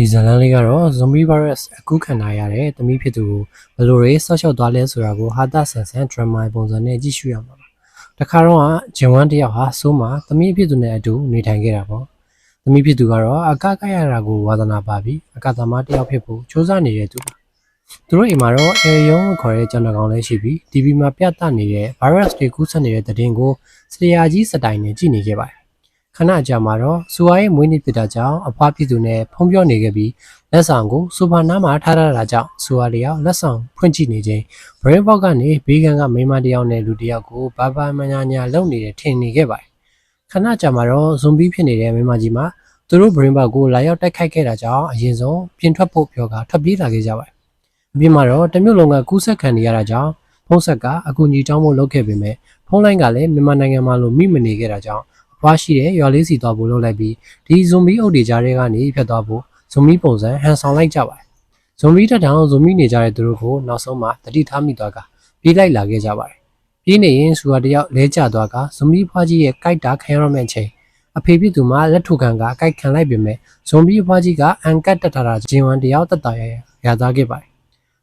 ဒီဇလန်လေးကတော့ zombie virus အခုခံထားရတဲ့သမီးဖြစ်သူကိုဘယ်လိုတွေဆော့ရှော့သွားလဲဆိုတာကိုဟာတာဆန်ဆန် drama ပုံစံနဲ့ကြည့်ရှုရမှာပါတခါတော့ဂျင်ဝမ်တယောက်ဟာဆိုးမှာသမီးဖြစ်သူနဲ့အတူနေထိုင်ခဲ့တာပေါ့သမီးဖြစ်သူကတော့အကကရတာကိုဝါသနာပါပြီးအကသမားတယောက်ဖြစ်ဖို့စူးစမ်းနေတဲ့သူပါသူတို့အိမ်မှာတော့အေယုံခေါ်တဲ့ကျွန်တော်ကောင်လည်းရှိပြီး TV မှာပြသနေတဲ့ virus တွေကူးစက်နေတဲ့တဲ့တင်ကိုစတရာကြီးစတိုင်နဲ့ကြည့်နေခဲ့ပါတယ် ခဏကြာမှာတော့စူဝါရဲ့မွေးနေ့ဖြစ်တာကြောင့်အဖွားဖြစ်သူနဲ့ဖုံးပြောနေခဲ့ပြီးလက်ဆောင်ကိုစူပါနာမှာထားရတာကြောင့်စူဝါတယောက်လက်ဆောင်ဖွင့်ကြည့်နေချိန်ဘရင်ဘောက်ကနေဘေးကန်ကမိန်းမတယောက်နဲ့လူတယောက်ကိုဘာဘာမညာညာလုံနေတယ်ထင်နေခဲ့ပါတယ်ခဏကြာမှာတော့ဇွန်ဘီဖြစ်နေတဲ့မိန်းမကြီးမှာသူတို့ဘရင်ဘောက်ကိုလာရောက်တိုက်ခိုက်ခဲ့တာကြောင့်အရင်ဆုံးပြင်ထွက်ဖို့ပြောကထွက်ပြေးလာခဲ့ကြပါတယ်အပြင်မှာတော့တမျိုးလုံးကကူးဆက်ခံနေရတာကြောင့်ဖုံးဆက်ကအကူကြီးတောင်းဖို့လုပ်ခဲ့ပေမဲ့ဖုံးလိုင်းကလည်းမြန်မာနိုင်ငံမှာလိုမိမနေခဲ့တာကြောင့် အဖွားရှိတဲ့ရွာလေးစီသွားဖို့လုပ်လိုက်ပြီးဒီဇွန်ဘီအုပ်တွေကြားထဲကနေဖြတ်သွားဖို့ဇွန်ဘီပုံစံဟန်ဆောင်လိုက်ကြပါတယ်ဇွန်ဘီတက်တောင်ဇွန်ဘီနေကြတဲ့သူတို့ကိုနောက်ဆုံးမှတတိထားမိသွားကပြေးလိုက်လာခဲ့ကြပါတယ်ပြေးနေရင်စူဟာတယောက်လဲကျသွားကဇွန်ဘီဖွားကြီးရဲ့ကြိုက်တာခံရမယ့်ချိန်အဖေဖြစ်သူမှလက်ထုခံကအကြိုက်ခံလိုက်ပေမဲ့ဇွန်ဘီဖွားကြီးကအန်ကတ်တက်ထားတာဂျင်ဝမ်တယောက်တက်တာရရသွားခဲ့ပါတယ်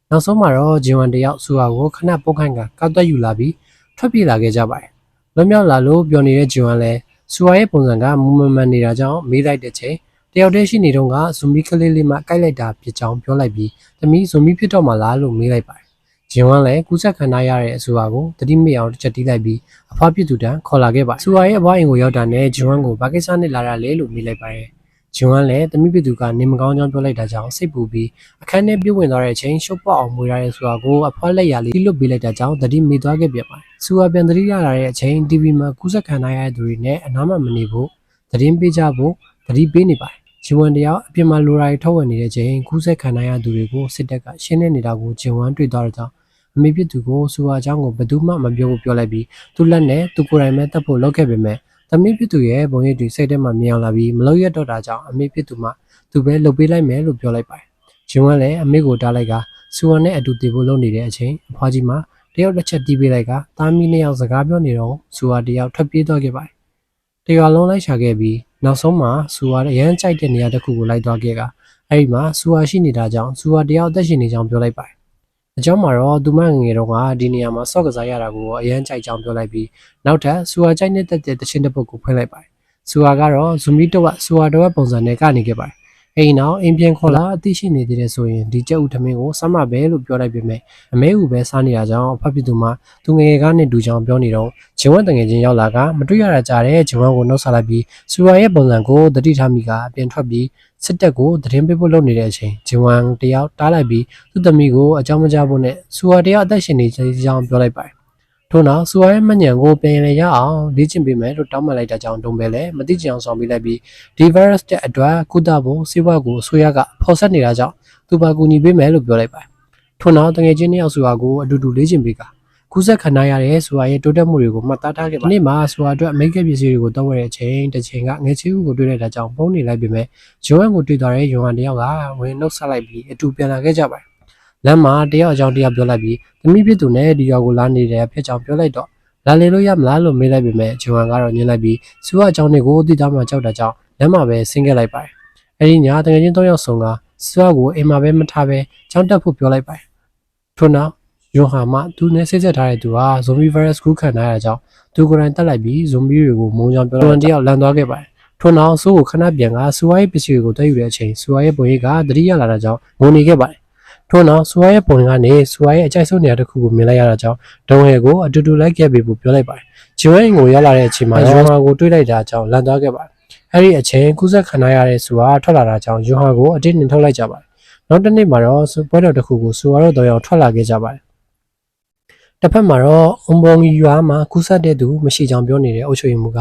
နောက်ဆုံးမှာတော့ဂျင်ဝမ်တယောက်စူဟာကိုခဏပုတ်ခိုင်းကကောက်တက်ယူလာပြီးထွက်ပြေးလာခဲ့ကြပါတယ်လွန်မြောက်လာလို့ပြောနေတဲ့ဂျင်ဝမ်လည်း စူဟာရဲ့ပုံစံကမူမမှန်နေတာကြောင့်မေးလိုက်တဲ့ချိန်တယောက်တည်းရှိနေတော့ကဇွန်မီကလေးလေးမှကိုက်လိုက်တာဖြစ်ကြောင်းပြောလိုက်ပြီးသမီးဇွန်မီဖြစ်တော့မှလားလို့မေးလိုက်ပါတယ်။ဂျင်ဝမ်လည်းကူးဆက်ခံထားရတဲ့အဆိုအကိုတတိမေအောင်တစ်ချက်တီးလိုက်ပြီးအဖွားပြစ်သူတန်းခေါ်လာခဲ့ပါတယ်။စူဟာရဲ့အဖွားအိမ်ကိုရောက်တာနဲ့ဂျင်ဝမ်ကိုဘာကိစ္စနဲ့လာတာလဲလို့မေးလိုက်ပါတယ်။ ဂျင်ဝမ်လည်းသမီးပြစ်သူကနေမကောင်းကြောင်းပြောလိုက်တာကြောင့်စိတ်ပူပြီးအခန်းထဲပြုတ်ဝင်သွားတဲ့အချိန်ရှုပ်ပေါက်အောင်မွေးရတဲ့စူဟာကိုအဖွားလက်ရလေးတီးလွတ်ပေးလိုက်တာကြောင့်တတိမေသွားခဲ့ပြန်ပါတယ်။စူဟာပြန်တတိရလာတဲ့အချိန် TV မှာကူးဆက်ခံထားရတဲ့သူတွေနဲ့အနားမမနေဖို့သတင်းပေးကြဖို့တတိပေးနေပါတယ်ဂျင်ဝမ်တယောက်အပြင်မှာလိုရာရီထုတ်ဝယ်နေတဲ့ချိန်ကူးဆက်ခံရသူတွေကိုစစ်တပ်ကရှင်းနေနေတာကိုဂျင်ဝမ်တွေ့သွားတဲ့ကြောင့်အမေဖြစ်သူကိုစူဟာချောင်းကိုဘယ်သူမှမပြောဘူးပြောလိုက်ပြီးသူ့လက်နဲ့သူကိုယ်တိုင်ပဲတတ်ဖို့လုပ်ခဲ့ပေမဲ့ သမီးဖြစ်သူရဲ့ဘုံရိပ်တွေစိတ်ထဲမှာမြင်အောင်လာပြီးမလို့ရတော့တာကြောင့်အမေဖြစ်သူမှသူပဲလုပ်ပေးလိုက်မယ်လို့ပြောလိုက်ပါတယ်ဂျင်ဝမ်လည်းအမေကိုတားလိုက်ကစူဟာနဲ့အတူတည်ဖို့လုပ်နေတဲ့အချိန်အဖွားကြီးမှတယောက်တစ်ချက်တီးပေးလိုက်ကသားမီးနှစ်ယောက်စကားပြောနေတော့စူဟာတယောက်ထွက်ပြေးသွားခဲ့ပါတယ်တရွာလုံးလိုက်ရှာခဲ့ပြီးနောက်ဆုံးမှာစူဟာအရန်ကြိုက်တဲ့နေရာတစ်ခုကိုလိုက်သွားခဲ့ကအဲ့ဒီမှာစူဟာရှိနေတာကြောင့်စူဟာတယောက်အသက်ရှင်နေကြောင်းပြောလိုက်ပါတယ်။ အကြောင်းမှာတော့သူမငငယ်တော့ကဒီနေရာမှာဆော့ကစားရတာကိုအရန်ကြိုက်ကြောင်းပြောလိုက်ပြီးနောက်ထပ်စူဟာကြိုက်နေတဲ့တခြင်းတစ်ပုတ်ကိုဖွင့်လိုက်ပါတယ်။စူဟာကတော့ဇူမီတော့စူဟာတော့ပုံစံနဲ့ကနေခဲ့ပါတယ်။အိမ်နောက်အိမ်ပြန်ခေါ်လာအသိရှိနေသေးတယ်ဆိုရင်ဒီကြက်ဥထမင်းကိုစမ်းမပဲလို့ပြောလိုက်ပေမဲ့အမဲဥပဲစားနေတာကြောင့်အဖက်ဖြစ်သူမှသူငယ်ငယ်ကနေဒူကြောင်ပြောနေတော့ဂျင်ဝတ်တငယ်ချင်းရောက်လာကမတွေ့ရတာကြားတဲ့ဂျင်ဝတ်ကိုနှုတ်ဆက်လိုက်ပြီးစူရာရဲ့ပုံစံကိုတတိထားမိကအပြင်ထွက်ပြီး စစ်တပ်ကိုသတင်းပေးဖို့လုပ်နေတဲ့အချိန်ဂျင်ဝမ်တယောက်တားလိုက်ပြီးသူ့သမီးကိုအကြောင်းမကြားဖို့နဲ့စူရာတယောက်အသက်ရှင်နေကြောင်းပြောလိုက်ပါတယ်ထို့နောက်စူရာရဲ့မညံကိုပြန်ရရအောင်လေ့ကျင့်ပေးမယ်လို့တောင်းပန်လိုက်တဲ့ကြောင့်တုံးပဲလေမသိချင်အောင်ဆောင်ပေးလိုက်ပြီးဒီ virus တဲ့အတွက်ကုသဖို့စေဝါကိုအစိုးရကဖော်ဆက်နေတာကြောင့်သူပါကူညီပေးမယ်လို့ပြောလိုက်ပါတယ်ထို့နောက်တငယ်ချင်းနှစ်ယောက်စူရာကိုအတူတူလေ့ကျင့်ပေးက ကူးဆက်ခံရတဲ့ဆိုရရဲ့တိုးတက်မှုတွေကိုမှတ်သားထားခဲ့ပါဒီနေ့မှာဆိုရအတွက်အမေရိကန်ပြည်စည်းတွေကိုတောင်းရတဲ့အချိန်တစ်ချိန်ကငယ်ချီဦးကိုတွေ့လိုက်တာကြောင့်ပုံနေလိုက်ပေမဲ့ဂျွန်ကိုတွေ့သွားတဲ့ယွန်တယောက်ကဝင်နှုတ်ဆက်လိုက်ပြီးအတူပြန်လာခဲ့ကြပါတယ်လမ်းမှာတယောက်အကြောင်းတယောက်ပြောလိုက်ပြီးသမီးဖြစ်သူနဲ့ဒီရွာကိုလာနေတဲ့ဖြစ်ကြောင်ပြောလိုက်တော့လာလေလို့ရမလားလို့မေးလိုက်ပေမဲ့ဂျွန်ကတော့ညှင်းလိုက်ပြီးစူအကြောင်းတွေကိုသိသားမှကြောက်တာကြောင့်လမ်းမှာပဲဆင်းခဲ့လိုက်ပါတယ်အဲဒီညတကယ်ချင်း၃ယောက်ဆုံကစူအကိုအိမ်မှာပဲမထားပဲကြောင်းတက်ဖို့ပြောလိုက်ပါတယ်ထို့နောက် ယွန်ဟာမှသူနဲ့ဆိတ်ဆက်ထားတဲ့သူဟာဇွန်ဘီဗိုင်းရပ်စ်ကူးခံထားရတဲ့ကြောင့်သူကိုယ်တိုင်တက်လိုက်ပြီးဇွန်ဘီတွေကိုမုံကြောင်ပြောတော့တယောက်လန်သွားခဲ့ပါတယ်။ထို့နောက်ဆိုးကိုခဏပြန်ကစူဝါရဲ့ပစ္စည်းတွေကိုတက်ယူတဲ့အချိန်စူဝါရဲ့ပုံရိပ်ကတတိယလာတာကြောင့်ငိုနေခဲ့ပါတယ်။ထို့နောက်စူဝါရဲ့ပုံကနေစူဝါရဲ့အကြိုက်ဆုံးနေရာတစ်ခုကိုမြင်လိုက်ရတာကြောင့်ဒုံဟဲကိုအတူတူလိုက်ခဲ့ပြီးပြောလိုက်ပါတယ်။ဂျွန်ကိုရောက်လာတဲ့အချိန်မှာယွန်ဟာကိုတွေးလိုက်တာကြောင့်လန်သွားခဲ့ပါတယ်။အဲ့ဒီအချိန်ကူးဆက်ခံရတဲ့စူဝါထွက်လာတာကြောင့်ယွန်ဟာကိုအတင်းနှင်ထုတ်လိုက်ကြပါတယ်။နောက်တစ်နေ့မှာတော့ပွဲတော်တစ်ခုကိုစူဝါတို့တော့ရောက်ထွက်လာခဲ့ကြပါတယ် တစ်ဖက်မှာတော့အုံပုံရွာမှာကူးဆက်တဲ့သူမရှိကြောင်ပြောနေတဲ့အုပ်ချုပ်ရေးမှူးက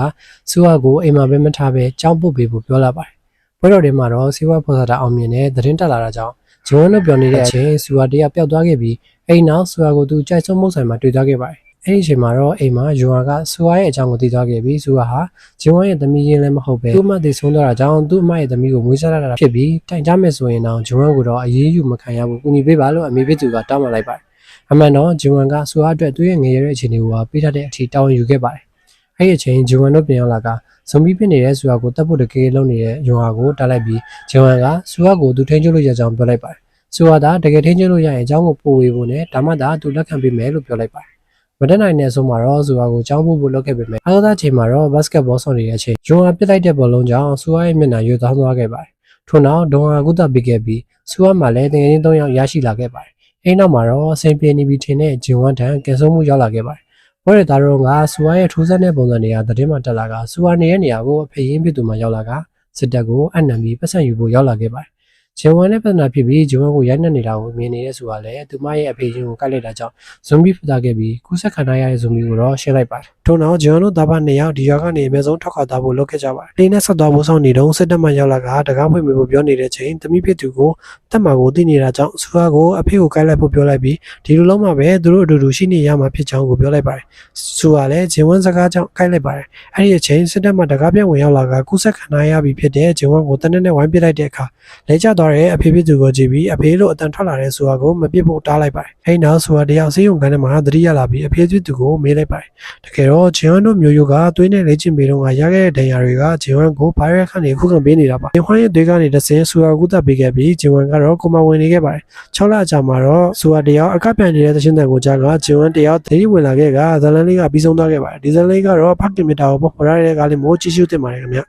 စူဟာကိုအိမ်မှာပဲမထားပဲကြောင်းပုတ်ပေးဖို့ပြောလာပါတယ်။ဘွဲတော်ထဲမှာတော့စီဝါဖော်စာတာအောင်မြင်တဲ့သတင်းတက်လာတာကြောင့်ဂျွန်တို့ပြောနေတဲ့အချိန်စူဟာတယောက်ပျောက်သွားခဲ့ပြီးအိမ်နောက်စူဟာကိုသူကြိုက်ဆုံးမုတ်ဆိုင်မှာတွေ့သွားခဲ့ပါတယ်။အဲ့ဒီအချိန်မှာတော့အိမ်မှာဂျွန်ကစူဟာရဲ့အကြောင်းကိုသိသွားခဲ့ပြီးစူဟာဟာဂျွန်ရဲ့သမီးရင်းလည်းမဟုတ်ပဲသူ့အမသိဆုံးသွားတာကြောင့်သူ့အမရဲ့သမီးကိုမွေးစားရတာဖြစ်ပြီးတိုင်ကြမယ်ဆိုရင်တော့ဂျွန်ကိုတော့အေးအေးယူမခံရဘူးကူညီပေးပါလို့အမေဖြစ်သူကတောင်းပန်လိုက်ပါတယ်။ အမှန်တော့ဂျွန်ကဆူအားအတွက်သူ့ရဲ့ငယ်ရတဲ့အခြေအနေကိုပေးထားတဲ့အထိတောင်းယူခဲ့ပါတယ်အဲ့ဒီအချိန်ဂျွန်တို့ပြန်ရောက်လာကဇွန်ဘီဖြစ်နေတဲ့ဆူဟာကိုတပ်ဖို့တကယ်လုံးနေတဲ့ယွန်ဟာကိုတားလိုက်ပြီးဂျွန်ကဆူဟာကိုသူထိန်းချုပ်လို့ရကြောင်းပြောလိုက်ပါတယ်ဆူဟာကတကယ်ထိန်းချုပ်လို့ရရင်အကြောင်းကိုပို့ဝေဖို့နဲ့ဒါမှသာသူလက်ခံပေးမယ်လို့ပြောလိုက်ပါတယ်မတက်နိုင်တဲ့အဆုံးမှာတော့ဆူဟာကိုကြောင်းဖို့ဖို့လုပ်ခဲ့ပေမဲ့အားကစားချိန်မှာတော့ဘတ်စကတ်ဘောဆော့နေတဲ့အချိန်ယွန်ဟာပစ်လိုက်တဲ့ဘောလုံးကြောင့်ဆူဟာရဲ့မျက်နှာရွေသွားသွားခဲ့ပါတယ်ထို့နောက်ဒွန်ဟာကုသပေးခဲ့ပြီးဆူဟာမှလည်းတကယ်ချင်း၃ယောက်ရရှိလာခဲ့ပါတယ် အဲ့နောက်မှာတော့အဆင်ပြေနေပြီထင်တဲ့ဂျင်ဝမ်တန်ကင်ဆုံးမှုရောက်လာခဲ့ပါတယ်ဘွဲရသားတို့ကဆူဟာရဲ့ထိုးစက်တဲ့ပုံစံတွေကသတင်းမှတက်လာကဆူဟာနေရဲ့နေရာကိုအဖေရင်းဖြစ်သူမှရောက်လာကစစ်တပ်ကိုအနံပြီးပတ်စံယူဖို့ရောက်လာခဲ့ပါတယ် ဂျင်ဝမ်နဲ့ပတ်သက်ဖြစ်ပြီးဂျင်ဝမ်ကိုရိုက်နှက်နေတာကိုမြင်နေတဲ့ဆူဟာလည်းသူမရဲ့အဖေရင်းကိုကိုက်လိုက်တာကြောင့်ဇွန်ဘီဖြစ်လာခဲ့ပြီးကူးစက်ခံရတဲ့ဇွန်ဘီကိုတော့ရှင်းလိုက်ပါတယ်ထို့နောက်ဂျင်ဝမ်တို့သားပါနှစ်ယောက်ဒီရွာကနေအများဆုံးထောက်ခါသားဖို့လုပ်ခဲ့ကြပါတယ်တင်းနဲ့ဆက်သွားဖို့ဆောင်နေတော့စစ်တပ်မှရောက်လာကတကားဖွင့်ပေးဖို့ပြောနေတဲ့ချိန်တမိဖြစ်သူကိုတက်မှာကိုသိနေတာကြောင့်ဆူဟာကိုအဖေကိုကိုက်လိုက်ဖို့ပြောလိုက်ပြီးဒီလိုလုံးမှပဲသူတို့အတူတူရှိနေရမှာဖြစ်ကြောင်းကိုပြောလိုက်ပါတယ်ဆူဟာလည်းဂျင်ဝမ်စကားကြောင့်ကိုက်လိုက်ပါတယ်အဲ့ဒီအချိန်စစ်တပ်မှတကားပြန်ဝင်ရောက်လာကကူးစက်ခံရပြီဖြစ်တဲ့ဂျင်ဝမ်ကိုတနက်နဲ့ဝိုင်းပစ်လိုက်တဲ့အခါလဲကျသွားတဲ့အဖေဖြစ်သူကိုကြည့်ပြီးအဖေလို့အတန်ထွက်လာတဲ့ဆူဟာကိုမပစ်ဖို့တားလိုက်ပါတယ်အဲ့နောက်ဆူဟာတယောက်စေးရုံကန်းထဲမှာသတိရလာပြီးအဖေဖြစ်သူကိုမေးလိုက်ပါတယ်တကယ်တော့ဂျင်ဝမ်တို့မျိုးရိုးကသွေးနဲ့လေ့ကျင့်ပေးတော့ကရခဲ့တဲ့ဒဏ်ရာတွေကဂျင်ဝမ်ကိုဗိုင်းရပ်ခန့်နေခုခံပေးနေတာပါဂျင်ဝမ်ရဲ့သွေးကနေတဆင်းဆူဟာကုသပေးခဲ့ပြီးဂျင်ဝမ်ကတော့ကိုမဝင်နေခဲ့ပါတယ်6လအကြာမှာတော့ဆူဟာတယောက်အကပ်ပြန်နေတဲ့သရှင်တန်ကိုကြားကဂျင်ဝမ်တယောက်သတိဝင်လာခဲ့ကဇလန်လေးကပြီးဆုံးသွားခဲ့ပါတယ်ဒီဇလန်လေးကတော့ဖခင်မြတ်တာကိုပေါ်ရတဲ့ကားလေးမို့ကြည့်ရှုတင်ပါတယ်ခင်ဗျ